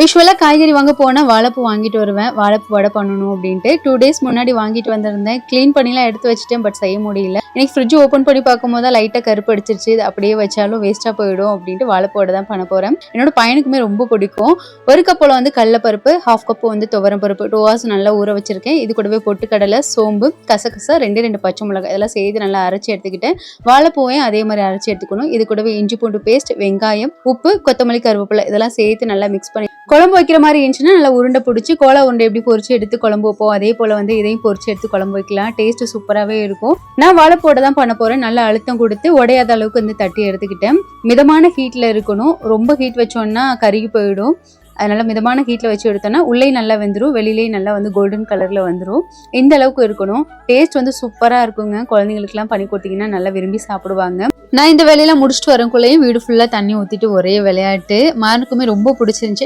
யூஸ்வலாக காய்கறி வாங்க போனால் வாழைப்பூ வாங்கிட்டு வருவேன். வாழைப்பூ வடை பண்ணணும் அப்படின்ட்டு. டூ டேஸ் முன்னாடி வாங்கிட்டு வந்திருந்தேன். க்ளீன் பண்ணிலாம் எடுத்து வச்சுட்டேன் பட் செய்ய முடியல. எனக்கு ஃப்ரிட்ஜ் ஓப்பன் பண்ணி பார்க்கும்போது தான் லைட்டாக கருப்பு அடிச்சிருச்சு. இது அப்படியே வச்சாலும் வேஸ்ட்டாக போயிடும் அப்படின்ட்டு வாழைப்போட தான் பண்ண போகிறேன் என்னோட பையனுக்குமே ரொம்ப பிடிக்கும். ஒரு கப்போல வந்து கடலப்பருப்பு ஹாஃப் கப்பு வந்து துவரம் பருப்பு டூ ஹவர்ஸ் நல்லா ஊற வச்சிருக்கேன். இது கூடவே பொட்டுக்கடலை சோம்பு கசகசா ரெண்டு ரெண்டு பச்சை மிளகாய் இதெல்லாம் செய்து நல்லா அரைச்சி எடுத்துக்கிட்டேன். வாழைப்பூவையும் அதே மாதிரி அரைச்சி எடுத்துக்கணும். இது கூடவே இஞ்சி பூண்டு பேஸ்ட் வெங்காயம் உப்பு கொத்தமல்லி கருவேப்பிலை இதெல்லாம் சேர்த்து நல்லா மிக்ஸ் பண்ணி குழம்பு வைக்கிற மாதிரி இருந்துச்சுன்னா நல்லா உருண்டை பிடிச்சி கோலா உருண்டை எப்படி பொறிச்சு எடுத்து குழம்பு வைப்போம் அதே போல் வந்து இதையும் பொரிச்சு எடுத்து குழம்பு வைக்கலாம். டேஸ்ட் சூப்பராகவே இருக்கும். நான் போட தான் பண்ண போகிறேன் நல்லா அழுத்தம் கொடுத்து உடையாத அளவுக்கு வந்து தட்டி எடுத்துக்கிட்டேன். மிதமான ஹீட்டில் இருக்கணும். ரொம்ப ஹீட் வச்சோன்னா கருகி போயிடும். அதனால மிதமான ஹீட்டில் வச்சு எடுத்தோன்னா உள்ளே நல்லா வெந்துடும் வெளியிலேயே நல்லா வந்து கோல்டன் கலரில் வந்துடும் இந்த அளவுக்கு இருக்கணும். டேஸ்ட் வந்து சூப்பராக இருக்குங்க. குழந்தைங்களுக்குலாம் பண்ணி கொடுத்தீங்கன்னா நல்லா விரும்பி சாப்பிடுவாங்க. நான் இந்த வேலையெல்லாம் முடிச்சுட்டு வரக்குள்ளேயும் வீடு ஃபுல்லாக தண்ணி ஊற்றிட்டு ஒரே விளையாட்டு மானுக்குமே ரொம்ப பிடிச்சிருந்துச்சி.